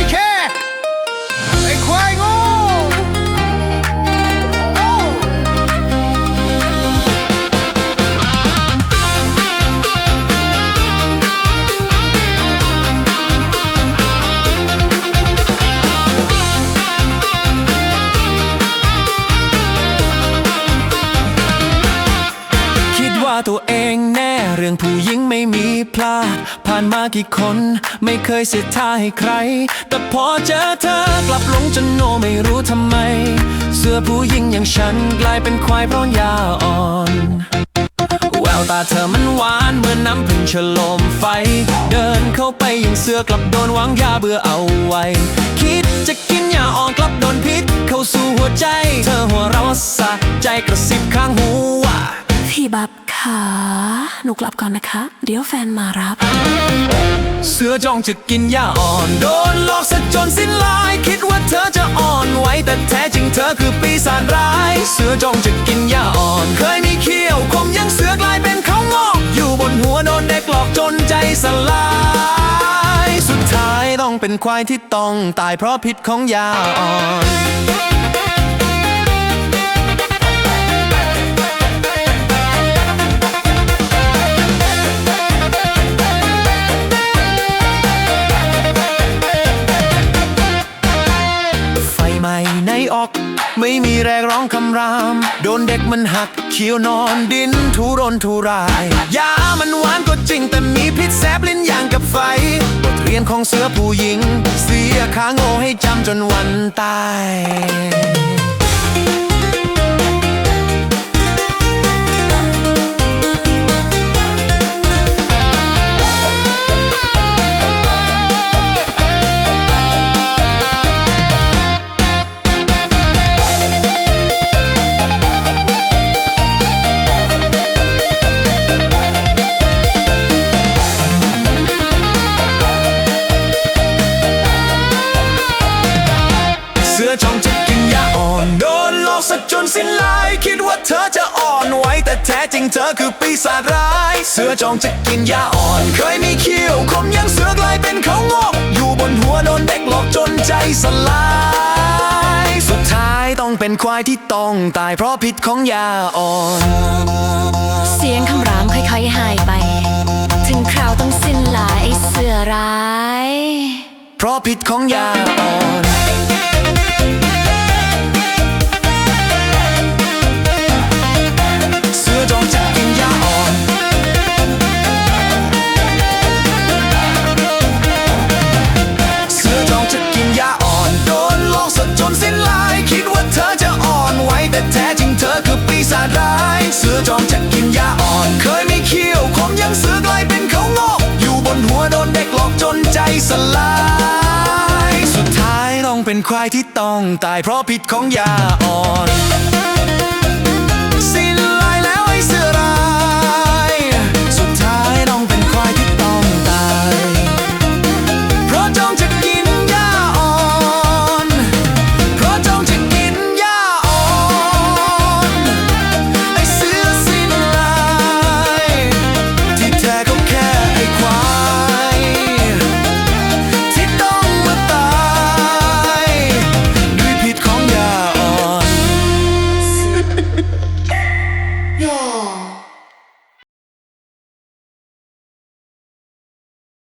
take care. ว่าตัวเองแน่เรื่องผู้หญิงไม่มีพลาดผ่านมากี่คนไม่เคยเสียท่าให้ใคร แต่พอเจอเธอกลับหลงจนโง่ไม่รู้ทำไม เสื้อผู้หญิงอย่างฉันกลายเป็นควายเพราะยาอ่อนแววตาเธอมันหวานเหมือนน้ำพึ่งฉลมไฟ เดินเข้าไปยังเสื้อกลับโดนวางยาเบื่อเอาไว้ คิดจะกินยาอ่อนกลับโดนพิษเข้าสู่หัวใจ เธอหัวเราะสะใจกระซิบข้างหูว่าพี่บับ ขาหนูกลับก่อนนะคะ เดี๋ยวแฟนมารับ เสือจ้องจะกินยาอ่อน โดนหลอกซะจนสิ้นลาย คิดว่าเธอจะอ่อนไหวแต่แท้จริงเธอคือปีศาจร้าย เสือจ้องจะกินยาอ่อน เคยมีเขี้ยวคมยังเสือกลายเป็นเขางอก อยู่บนหัวโดนเด็กหลอกจนใจสลาย สุดท้ายต้องเป็นควายที่ต้องตายเพราะพิษของยาอ่อน ไฟไหม่ในออก ไม่มีแรงร้องคำราม โดนเด็กมันหักเขียวนอนดินทุรนทุราย ยามันหวานก็จริงแต่มีพิษแสบลิ้นอย่างกับไฟบทเรียนของเสือผู้หญิง เสียขาโง่ให้จำจนวันตาย กินยาอ่อนโดนหลอกซะจนสิ้นลายคิดว่าเธอจะอ่อนไหวแต่แท้จริงเธอคือปีศาจร้าย เสือจ้องจะกินยาอ่อน เคยมีเขี้ยวคมยังเสือกลายเป็นเขางอก อยู่บนหัวโดนเด็กหลอกจนใจสลาย สุดท้ายต้องเป็นควายที่ต้องตายเพราะพิษของยาอ่อน เสียงคำรามค่อยๆหายไป ถึงคราวต้องสิ้นลายไอ้เสือร้าย เพราะพิษของยาอ่อน เป็นควายที่ต้องตายเพราะพิษของยาอ่อน